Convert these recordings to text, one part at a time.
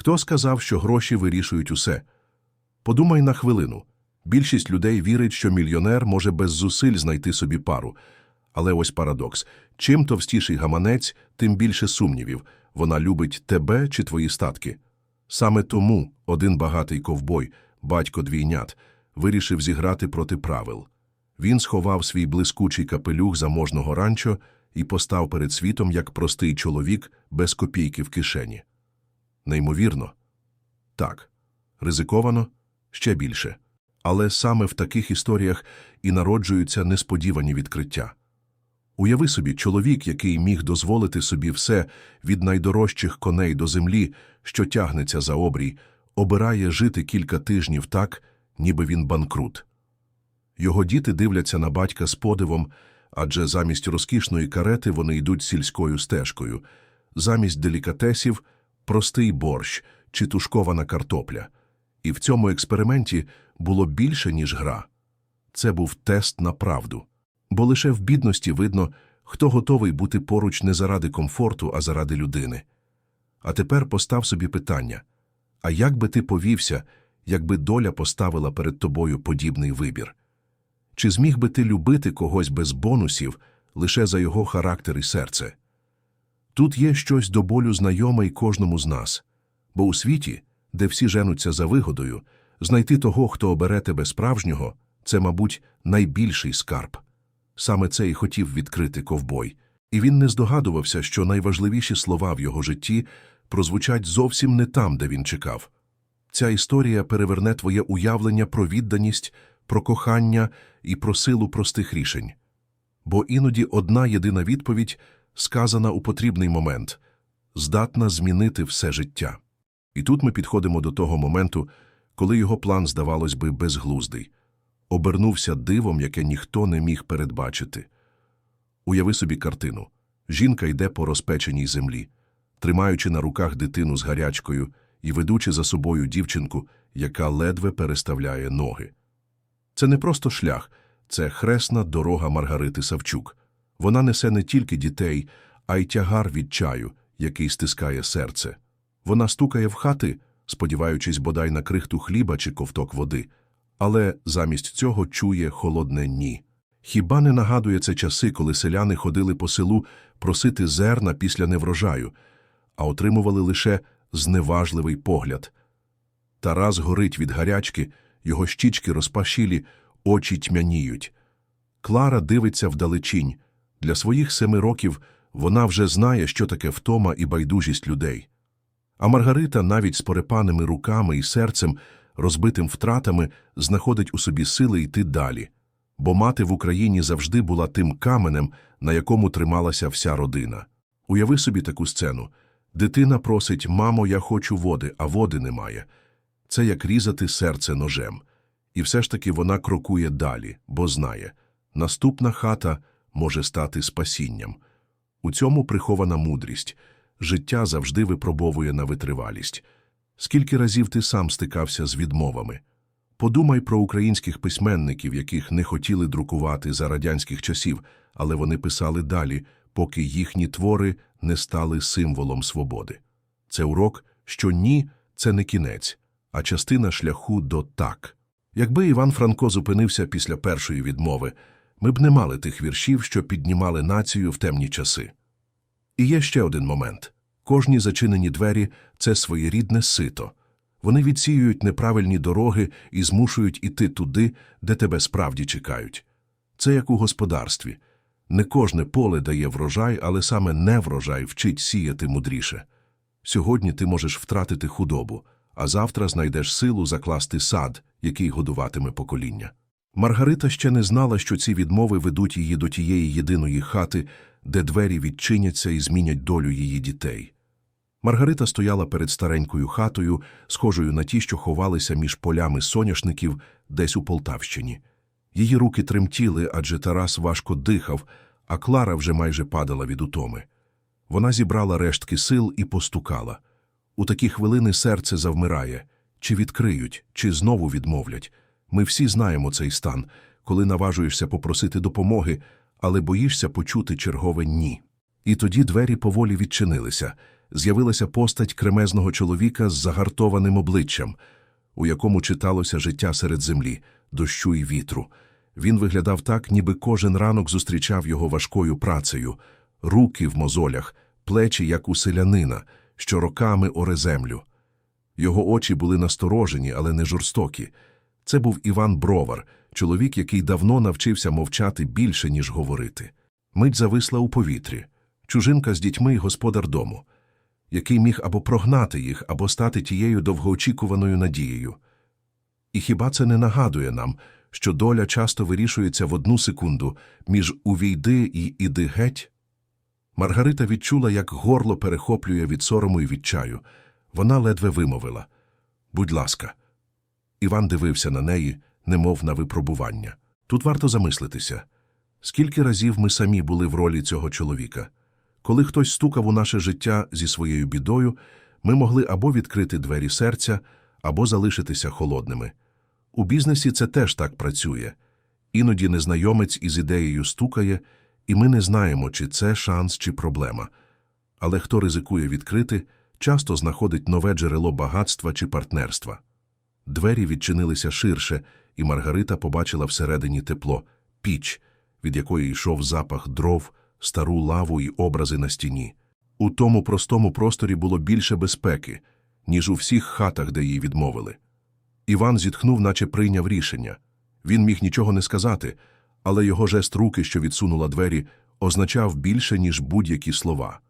Хто сказав, що гроші вирішують усе? Подумай на хвилину. Більшість людей вірить, що мільйонер може без зусиль знайти собі пару. Але ось парадокс. Чим товстіший гаманець, тим більше сумнівів. Вона любить тебе чи твої статки. Саме тому один багатий ковбой, батько двійнят, вирішив зіграти проти правил. Він сховав свій блискучий капелюх заможного ранчо і постав перед світом як простий чоловік без копійки в кишені. Неймовірно? Так. Ризиковано? Ще більше. Але саме в таких історіях і народжуються несподівані відкриття. Уяви собі, чоловік, який міг дозволити собі все від найдорожчих коней до землі, що тягнеться за обрій, обирає жити кілька тижнів так, ніби він банкрут. Його діти дивляться на батька з подивом, адже замість розкішної карети вони йдуть сільською стежкою, замість делікатесів – простий борщ чи тушкована картопля. І в цьому експерименті було більше, ніж гра. Це був тест на правду. Бо лише в бідності видно, хто готовий бути поруч не заради комфорту, а заради людини. А тепер постав собі питання а як би ти повівся, якби доля поставила перед тобою подібний вибір? Чи зміг би ти любити когось без бонусів лише за його характер і серце? Тут є щось до болю знайоме й кожному з нас, бо у світі, де всі женуться за вигодою, знайти того, хто обере тебе справжнього, це, мабуть, найбільший скарб. Саме це і хотів відкрити ковбой, і він не здогадувався, що найважливіші слова в його житті прозвучать зовсім не там, де він чекав. Ця історія переверне твоє уявлення про відданість, про кохання і про силу простих рішень. Бо іноді одна єдина відповідь, сказана у потрібний момент, здатна змінити все життя. І тут ми підходимо до того моменту, коли його план, здавалось би, безглуздий, обернувся дивом, яке ніхто не міг передбачити. Уяви собі картину. Жінка йде по розпеченій землі, тримаючи на руках дитину з гарячкою і ведучи за собою дівчинку, яка ледве переставляє ноги. Це не просто шлях, це хресна дорога Маргарити Савчук. Вона несе не тільки дітей, а й тягар від чаю, який стискає серце. Вона стукає в хати, сподіваючись бодай на крихту хліба чи ковток води, але замість цього чує холодне ні. Хіба не нагадує це часи, коли селяни ходили по селу просити зерна після неврожаю, а отримували лише зневажливий погляд. Тарас горить від гарячки, його щічки розпашілі, очі тьмяніють. Клара дивиться вдалечінь. Для своїх семи років вона вже знає, що таке втома і байдужість людей. А Маргарита навіть з порепаними руками і серцем, розбитим втратами, знаходить у собі сили йти далі. Бо мати в Україні завжди була тим каменем, на якому трималася вся родина. Уяви собі таку сцену. Дитина просить «Мамо, я хочу води, а води немає». Це як різати серце ножем. І все ж таки вона крокує далі, бо знає, наступна хата може стати спасінням. У цьому прихована мудрість. Життя завжди випробовує на витривалість. Скільки разів ти сам стикався з відмовами? Подумай про українських письменників, яких не хотіли друкувати за радянських часів, але вони писали далі, поки їхні твори не стали символом свободи. Це урок, що ні – це не кінець, а частина шляху до так. Якби Іван Франко зупинився після першої відмови, ми б не мали тих віршів, що піднімали націю в темні часи. І є ще один момент. Кожні зачинені двері – це своєрідне сито. Вони відсіюють неправильні дороги і змушують іти туди, де тебе справді чекають. Це як у господарстві. Не кожне поле дає врожай, але саме неврожай вчить сіяти мудріше. Сьогодні ти можеш втратити худобу, а завтра знайдеш силу закласти сад, який годуватиме покоління. Маргарита ще не знала, що ці відмови ведуть її до тієї єдиної хати, де двері відчиняться і змінять долю її дітей. Маргарита стояла перед старенькою хатою, схожою на ті, що ховалися між полями соняшників десь у Полтавщині. Її руки тремтіли, адже Тарас важко дихав, а Клара вже майже падала від утоми. Вона зібрала рештки сил і постукала. У такі хвилини серце завмирає. Чи відкриють, чи знову відмовлять. Ми всі знаємо цей стан, коли наважуєшся попросити допомоги, але боїшся почути чергове «ні». І тоді двері поволі відчинилися. з'явилася постать кремезного чоловіка з загартованим обличчям, у якому читалося життя серед землі, дощу і вітру. Він виглядав так, ніби кожен ранок зустрічав його важкою працею, руки в мозолях, плечі, як у селянина, що роками оре землю. Його очі були насторожені, але не жорстокі. Це був Іван Бровар, чоловік, який давно навчився мовчати більше, ніж говорити. Мить зависла у повітрі. Чужинка з дітьми й господар дому, який міг або прогнати їх, або стати тією довгоочікуваною надією. І хіба це не нагадує нам, що доля часто вирішується в одну секунду між увійди і іди геть? Маргарита відчула, як горло перехоплює від сорому і відчаю. Вона ледве вимовила Будь ласка. Іван дивився на неї, немов на випробування. Тут варто замислитися. Скільки разів ми самі були в ролі цього чоловіка? Коли хтось стукав у наше життя зі своєю бідою, ми могли або відкрити двері серця, або залишитися холодними. У бізнесі це теж так працює. Іноді незнайомець із ідеєю стукає, і ми не знаємо, чи це шанс, чи проблема. Але хто ризикує відкрити, часто знаходить нове джерело багатства чи партнерства. Двері відчинилися ширше, і Маргарита побачила всередині тепло, піч, від якої йшов запах дров, стару лаву і образи на стіні. У тому простому просторі було більше безпеки, ніж у всіх хатах, де її відмовили. Іван зітхнув, наче прийняв рішення. Він міг нічого не сказати, але його жест руки, що відсунула двері, означав більше, ніж будь-які слова.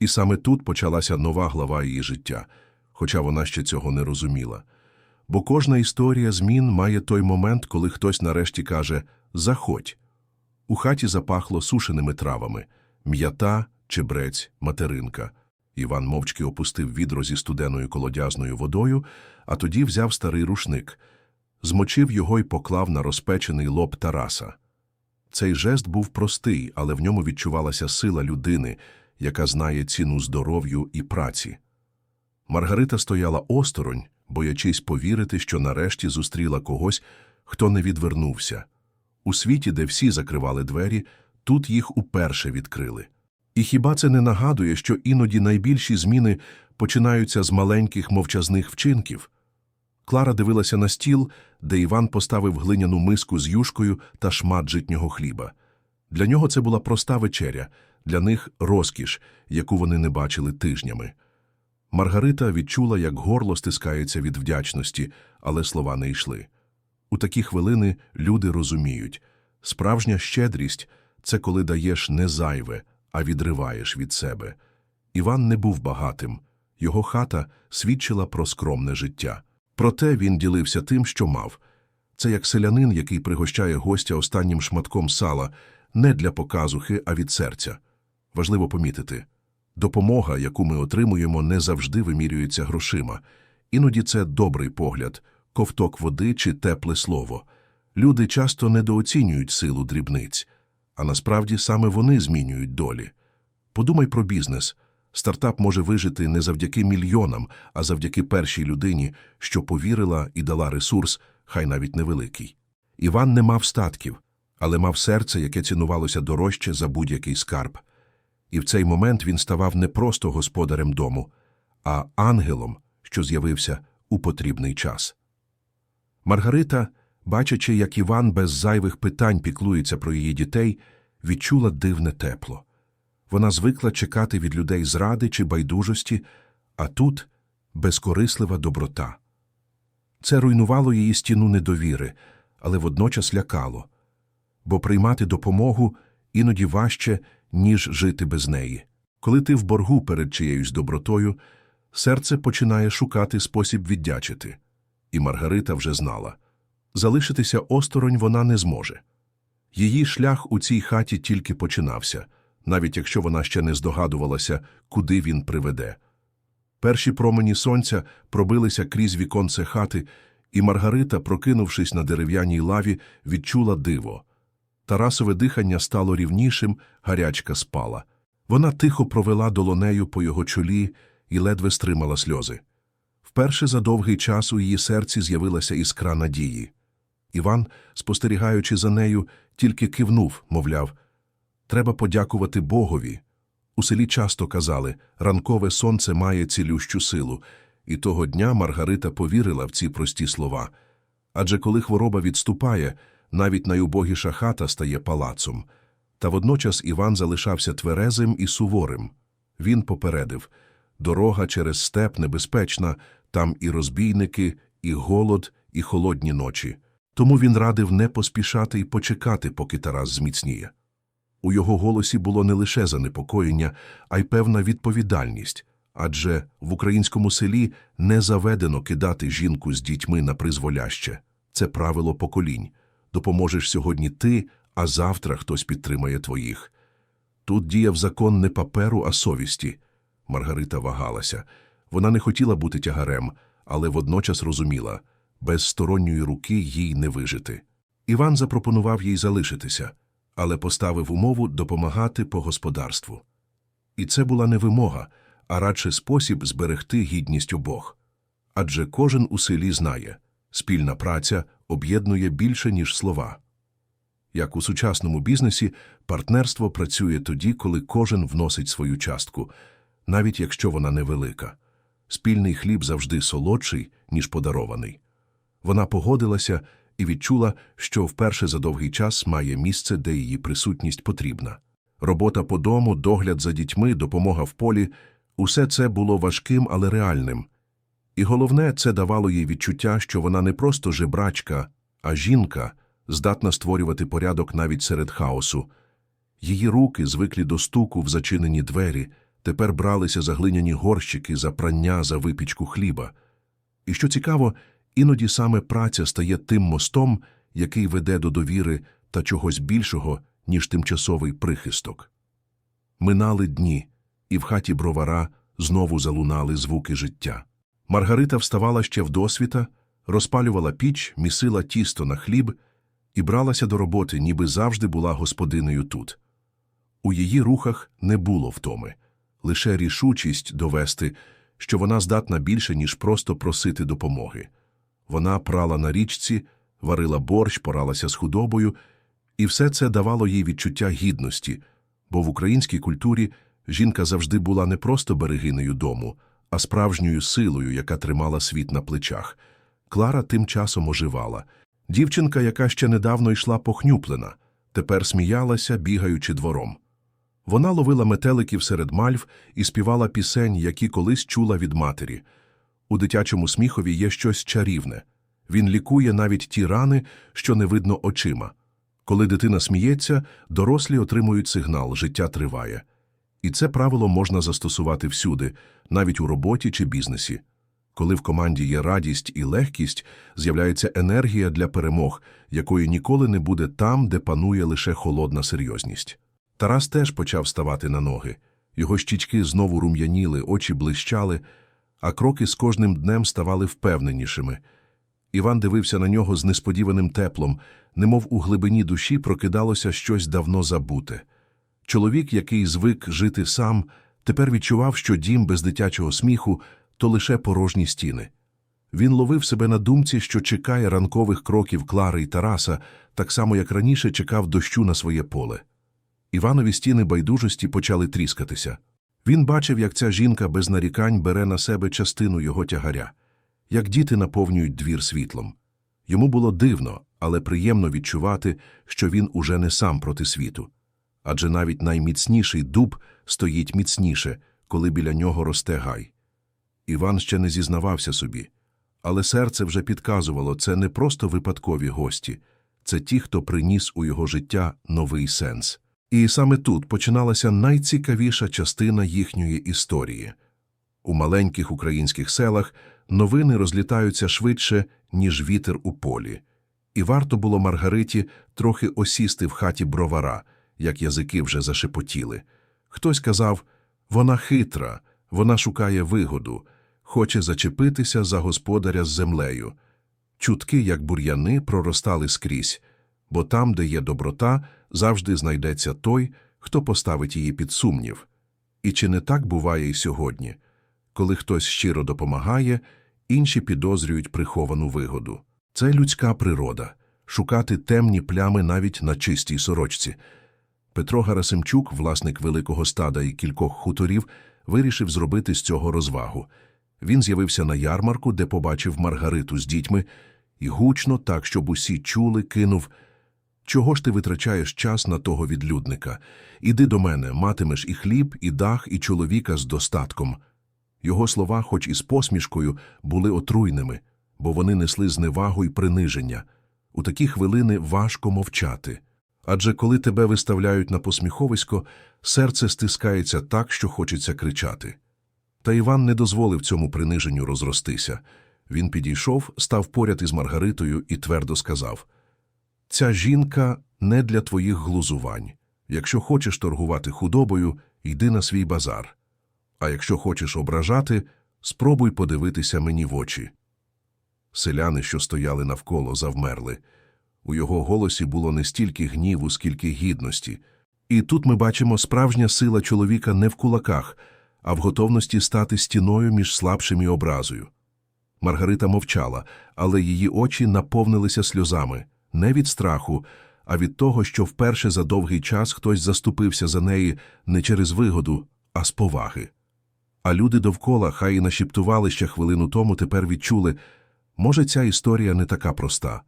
І саме тут почалася нова глава її життя, хоча вона ще цього не розуміла. Бо кожна історія змін має той момент, коли хтось нарешті каже «заходь». У хаті запахло сушеними травами – м'ята, чебрець, материнка. Іван мовчки опустив відро зі студеною колодязною водою, а тоді взяв старий рушник, змочив його й поклав на розпечений лоб Тараса. Цей жест був простий, але в ньому відчувалася сила людини, яка знає ціну здоров'ю і праці. Маргарита стояла осторонь, боячись повірити, що нарешті зустріла когось, хто не відвернувся. У світі, де всі закривали двері, тут їх уперше відкрили. І хіба це не нагадує, що іноді найбільші зміни починаються з маленьких мовчазних вчинків? Клара дивилася на стіл, де Іван поставив глиняну миску з юшкою та шмат житнього хліба. Для нього це була проста вечеря, для них розкіш, яку вони не бачили тижнями. Маргарита відчула, як горло стискається від вдячності, але слова не йшли. У такі хвилини люди розуміють справжня щедрість це коли даєш не зайве, а відриваєш від себе. Іван не був багатим, його хата свідчила про скромне життя. Проте він ділився тим, що мав. Це як селянин, який пригощає гостя останнім шматком сала, не для показухи, а від серця. Важливо помітити допомога, яку ми отримуємо, не завжди вимірюється грошима. Іноді це добрий погляд, ковток води чи тепле слово. Люди часто недооцінюють силу дрібниць, а насправді саме вони змінюють долі. Подумай про бізнес. Стартап може вижити не завдяки мільйонам, а завдяки першій людині, що повірила і дала ресурс, хай навіть невеликий. Іван не мав статків, але мав серце, яке цінувалося дорожче за будь-який скарб. І в цей момент він ставав не просто господарем дому, а ангелом, що з'явився у потрібний час. Маргарита, бачачи, як Іван без зайвих питань піклується про її дітей, відчула дивне тепло. Вона звикла чекати від людей зради чи байдужості, а тут безкорислива доброта. Це руйнувало її стіну недовіри, але водночас лякало, бо приймати допомогу іноді важче, ніж жити без неї. Коли ти в боргу перед чиєюсь добротою, серце починає шукати спосіб віддячити. І Маргарита вже знала залишитися осторонь вона не зможе. Її шлях у цій хаті тільки починався, навіть якщо вона ще не здогадувалася, куди він приведе. Перші промені сонця пробилися крізь віконце хати, і Маргарита, прокинувшись на дерев'яній лаві, відчула диво. Тарасове дихання стало рівнішим, гарячка спала. Вона тихо провела долонею по його чолі і ледве стримала сльози. Вперше за довгий час у її серці з'явилася іскра надії. Іван, спостерігаючи за нею, тільки кивнув, мовляв, треба подякувати Богові. У селі часто казали, ранкове сонце має цілющу силу, і того дня Маргарита повірила в ці прості слова. Адже коли хвороба відступає, навіть найубогіша хата стає палацом. Та водночас Іван залишався тверезим і суворим. Він попередив дорога через степ небезпечна, там і розбійники, і голод, і холодні ночі. Тому він радив не поспішати і почекати, поки Тарас зміцніє. У його голосі було не лише занепокоєння, а й певна відповідальність, адже в українському селі не заведено кидати жінку з дітьми на призволяще. Це правило поколінь. Допоможеш сьогодні ти, а завтра хтось підтримає твоїх. Тут діяв закон не паперу, а совісті. Маргарита вагалася. Вона не хотіла бути тягарем, але водночас розуміла – без сторонньої руки їй не вижити. Іван запропонував їй залишитися, але поставив умову допомагати по господарству. І це була не вимога, а радше спосіб зберегти гідність обох. Адже кожен у селі знає – спільна праця об'єднує більше, ніж слова. Як у сучасному бізнесі, партнерство працює тоді, коли кожен вносить свою частку, навіть якщо вона невелика. Спільний хліб завжди солодший, ніж подарований. Вона погодилася і відчула, що вперше за довгий час має місце, де її присутність потрібна. Робота по дому, догляд за дітьми, допомога в полі – усе це було важким, але реальним. І головне, це давало їй відчуття, що вона не просто жебрачка, а жінка, здатна створювати порядок навіть серед хаосу. Її руки, звиклі до стуку в зачинені двері, тепер бралися за глиняні горщики, за прання, за випічку хліба. І що цікаво, іноді саме праця стає тим мостом, який веде до довіри та чогось більшого, ніж тимчасовий прихисток. Минали дні, і в хаті бровара знову залунали звуки життя. Маргарита вставала ще в досвіта, розпалювала піч, місила тісто на хліб і бралася до роботи, ніби завжди була господинею тут. У її рухах не було втоми, лише рішучість довести, що вона здатна більше, ніж просто просити допомоги. Вона прала на річці, варила борщ, поралася з худобою, і все це давало їй відчуття гідності, бо в українській культурі жінка завжди була не просто берегинею дому, а справжньою силою, яка тримала світ на плечах. Клара тим часом оживала. Дівчинка, яка ще недавно йшла похнюплена, тепер сміялася, бігаючи двором. Вона ловила метеликів серед мальв і співала пісень, які колись чула від матері. У дитячому сміхові є щось чарівне. Він лікує навіть ті рани, що не видно очима. Коли дитина сміється, дорослі отримують сигнал «життя триває». І це правило можна застосувати всюди, навіть у роботі чи бізнесі. Коли в команді є радість і легкість, з'являється енергія для перемог, якої ніколи не буде там, де панує лише холодна серйозність. Тарас теж почав ставати на ноги. Його щічки знову рум'яніли, очі блищали, а кроки з кожним днем ставали впевненішими. Іван дивився на нього з несподіваним теплом, немов у глибині душі прокидалося щось давно забуте. Чоловік, який звик жити сам, тепер відчував, що дім без дитячого сміху то лише порожні стіни. Він ловив себе на думці, що чекає ранкових кроків Клари й Тараса, так само, як раніше чекав дощу на своє поле. Іванові стіни байдужості почали тріскатися. Він бачив, як ця жінка без нарікань бере на себе частину його тягаря, як діти наповнюють двір світлом. Йому було дивно, але приємно відчувати, що він уже не сам проти світу. Адже навіть найміцніший дуб стоїть міцніше, коли біля нього росте гай. Іван ще не зізнавався собі, але серце вже підказувало це не просто випадкові гості, це ті, хто приніс у його життя новий сенс. І саме тут починалася найцікавіша частина їхньої історії. У маленьких українських селах новини розлітаються швидше, ніж вітер у полі, і варто було Маргариті трохи осісти в хаті бровара, як язики вже зашепотіли. Хтось казав вона хитра, вона шукає вигоду, хоче зачепитися за господаря з землею. Чутки, як бур'яни, проростали скрізь, бо там, де є доброта, завжди знайдеться той, хто поставить її під сумнів. І чи не так буває і сьогодні? Коли хтось щиро допомагає, інші підозрюють приховану вигоду. Це людська природа шукати темні плями навіть на чистій сорочці. Петро Гарасимчук, власник великого стада і кількох хуторів, вирішив зробити з цього розвагу. Він з'явився на ярмарку, де побачив Маргариту з дітьми, і гучно, так, щоб усі чули, кинув Чого ж ти витрачаєш час на того відлюдника? Іди до мене, матимеш і хліб, і дах, і чоловіка з достатком. Його слова, хоч і з посмішкою, були отруйними, бо вони несли зневагу й приниження. У такі хвилини важко мовчати. Адже коли тебе виставляють на посміховисько, серце стискається так, що хочеться кричати. Та Іван не дозволив цьому приниженню розростися. Він підійшов, став поряд із Маргаритою і твердо сказав Ця жінка не для твоїх глузувань. Якщо хочеш торгувати худобою, йди на свій базар. А якщо хочеш ображати, спробуй подивитися мені в очі. Селяни, що стояли навколо, завмерли. У його голосі було не стільки гніву, скільки гідності. І тут ми бачимо справжня сила чоловіка не в кулаках, а в готовності стати стіною між слабшим і образою. Маргарита мовчала, але її очі наповнилися сльозами не від страху, а від того, що вперше за довгий час хтось заступився за неї не через вигоду, а з поваги. А люди довкола, хай і нашіптували ще хвилину тому, тепер відчули, може, ця історія не така проста,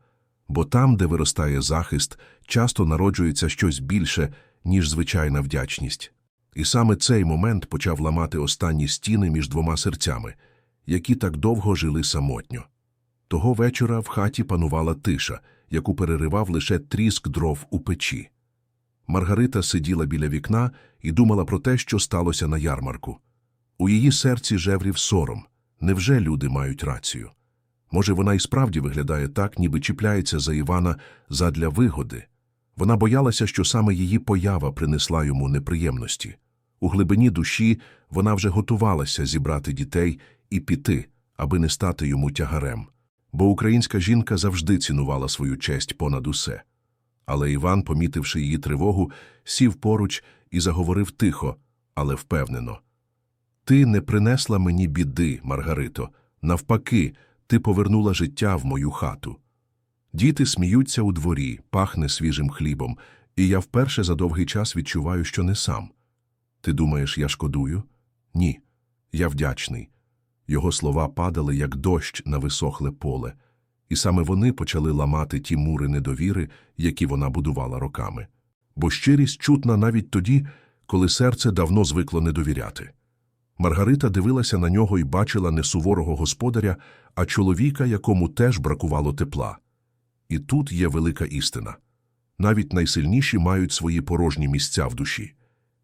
бо там, де виростає захист, часто народжується щось більше, ніж звичайна вдячність. І саме цей момент почав ламати останні стіни між двома серцями, які так довго жили самотньо. Того вечора в хаті панувала тиша, яку переривав лише тріск дров у печі. Маргарита сиділа біля вікна і думала про те, що сталося на ярмарку. У її серці жеврів сором. Невже люди мають рацію? Може, вона і справді виглядає так, ніби чіпляється за Івана задля вигоди. Вона боялася, що саме її поява принесла йому неприємності. У глибині душі вона вже готувалася зібрати дітей і піти, аби не стати йому тягарем. Бо українська жінка завжди цінувала свою честь понад усе. Але Іван, помітивши її тривогу, сів поруч і заговорив тихо, але впевнено. Ти не принесла мені біди, Маргарито. Навпаки, ти повернула життя в мою хату. Діти сміються у дворі, пахне свіжим хлібом, і я вперше за довгий час відчуваю, що не сам. Ти думаєш, я шкодую? Ні. Я вдячний. Його слова падали, як дощ на висохле поле, і саме вони почали ламати ті мури недовіри, які вона будувала роками. Бо щирість чутна навіть тоді, коли серце давно звикло не довіряти. Маргарита дивилася на нього і бачила не суворого господаря, а чоловіка, якому теж бракувало тепла. І тут є велика істина. Навіть найсильніші мають свої порожні місця в душі.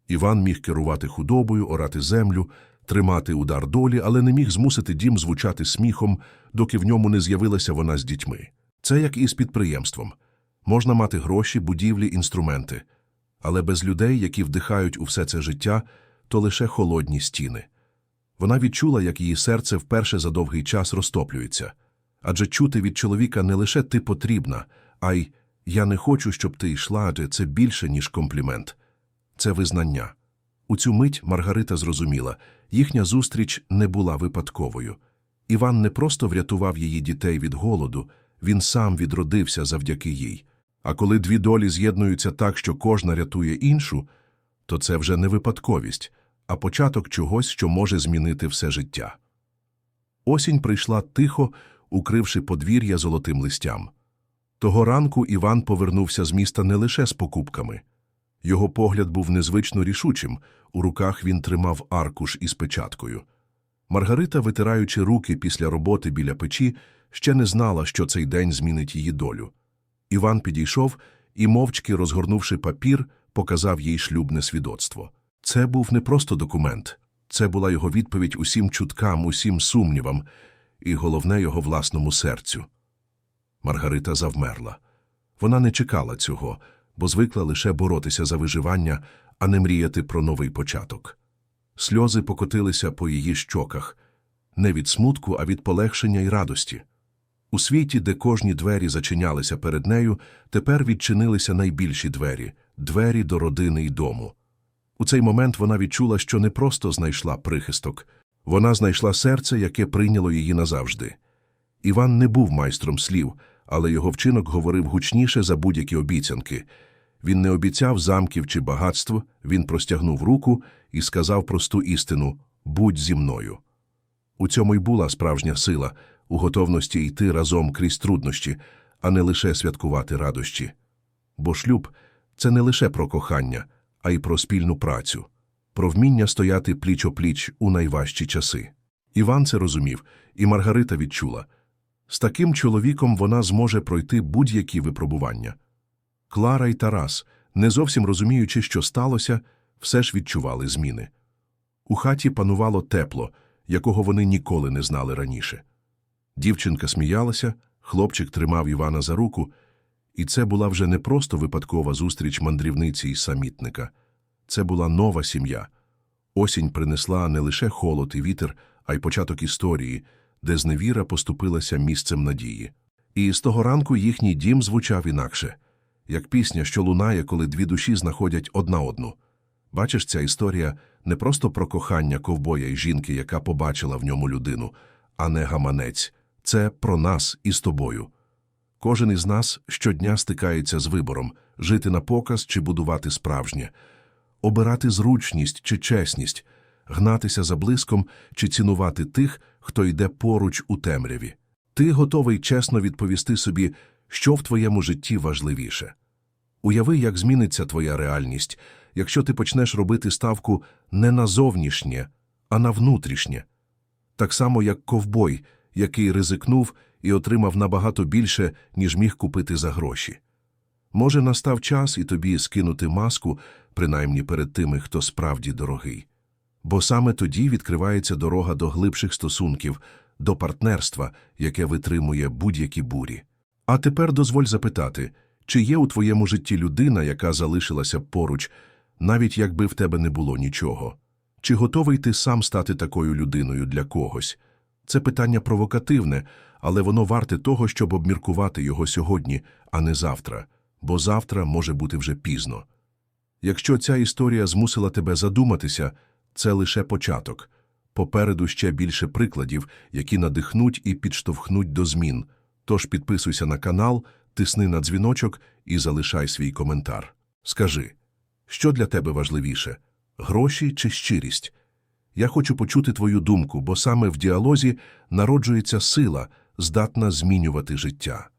Іван міг керувати худобою, орати землю, тримати удар долі, але не міг змусити дім звучати сміхом, доки в ньому не з'явилася вона з дітьми. Це як і з підприємством. Можна мати гроші, будівлі, інструменти. Але без людей, які вдихають у все це життя, то лише холодні стіни. Вона відчула, як її серце вперше за довгий час розтоплюється. Адже чути від чоловіка не лише ти потрібна, а й я не хочу, щоб ти йшла, адже це більше, ніж комплімент. Це визнання. У цю мить Маргарита зрозуміла, їхня зустріч не була випадковою. Іван не просто врятував її дітей від голоду, він сам відродився завдяки їй. А коли дві долі з'єднуються так, що кожна рятує іншу, то це вже не випадковість, а початок чогось, що може змінити все життя. Осінь прийшла тихо, укривши подвір'я золотим листям. Того ранку Іван повернувся з міста не лише з покупками. Його погляд був незвично рішучим, у руках він тримав аркуш із печаткою. Маргарита, витираючи руки після роботи біля печі, ще не знала, що цей день змінить її долю. Іван підійшов і, мовчки розгорнувши папір, показав їй шлюбне свідоцтво. Це був не просто документ, це була його відповідь усім чуткам, усім сумнівам і, головне, його власному серцю. Маргарита завмерла. Вона не чекала цього, бо звикла лише боротися за виживання, а не мріяти про новий початок. Сльози покотилися по її щоках не від смутку, а від полегшення й радості. У світі, де кожні двері зачинялися перед нею, тепер відчинилися найбільші двері двері до родини й дому. У цей момент вона відчула, що не просто знайшла прихисток, вона знайшла серце, яке прийняло її назавжди. Іван не був майстром слів, але його вчинок говорив гучніше за будь-які обіцянки. Він не обіцяв замків чи багатств, він простягнув руку і сказав просту істину «Будь зі мною». У цьому й була справжня сила, у готовності йти разом крізь труднощі, а не лише святкувати радощі. Бо шлюб – це не лише про кохання, а й про спільну працю, про вміння стояти пліч-опліч у найважчі часи. Іван це розумів, і Маргарита відчула. З таким чоловіком вона зможе пройти будь-які випробування. Клара й Тарас, не зовсім розуміючи, що сталося, все ж відчували зміни. У хаті панувало тепло, якого вони ніколи не знали раніше. Дівчинка сміялася, хлопчик тримав Івана за руку, і це була вже не просто випадкова зустріч мандрівниці і самітника. Це була нова сім'я. Осінь принесла не лише холод і вітер, а й початок історії, де зневіра поступилася місцем надії. І з того ранку їхній дім звучав інакше, як пісня, що лунає, коли дві душі знаходять одна одну. Бачиш, ця історія не просто про кохання ковбоя і жінки, яка побачила в ньому людину, а не гаманець. Це про нас із тобою. Кожен із нас щодня стикається з вибором – жити на показ чи будувати справжнє, обирати зручність чи чесність, гнатися за блиском чи цінувати тих, хто йде поруч у темряві. Ти готовий чесно відповісти собі, що в твоєму житті важливіше. Уяви, як зміниться твоя реальність, якщо ти почнеш робити ставку не на зовнішнє, а на внутрішнє. Так само, як ковбой, який ризикнув і отримав набагато більше, ніж міг купити за гроші. Може, настав час і тобі скинути маску, принаймні перед тими, хто справді дорогий. Бо саме тоді відкривається дорога до глибших стосунків, до партнерства, яке витримує будь-які бурі. А тепер дозволь запитати, чи є у твоєму житті людина, яка залишилася поруч, навіть якби в тебе не було нічого? Чи готовий ти сам стати такою людиною для когось? Це питання провокативне, але воно варте того, щоб обміркувати його сьогодні, а не завтра, бо завтра може бути вже пізно. Якщо ця історія змусила тебе задуматися, це лише початок. Попереду ще більше прикладів, які надихнуть і підштовхнуть до змін. Тож підписуйся на канал, тисни на дзвіночок і залишай свій коментар. Скажи, що для тебе важливіше – гроші чи щирість? Я хочу почути твою думку, бо саме в діалозі народжується сила, здатна змінювати життя.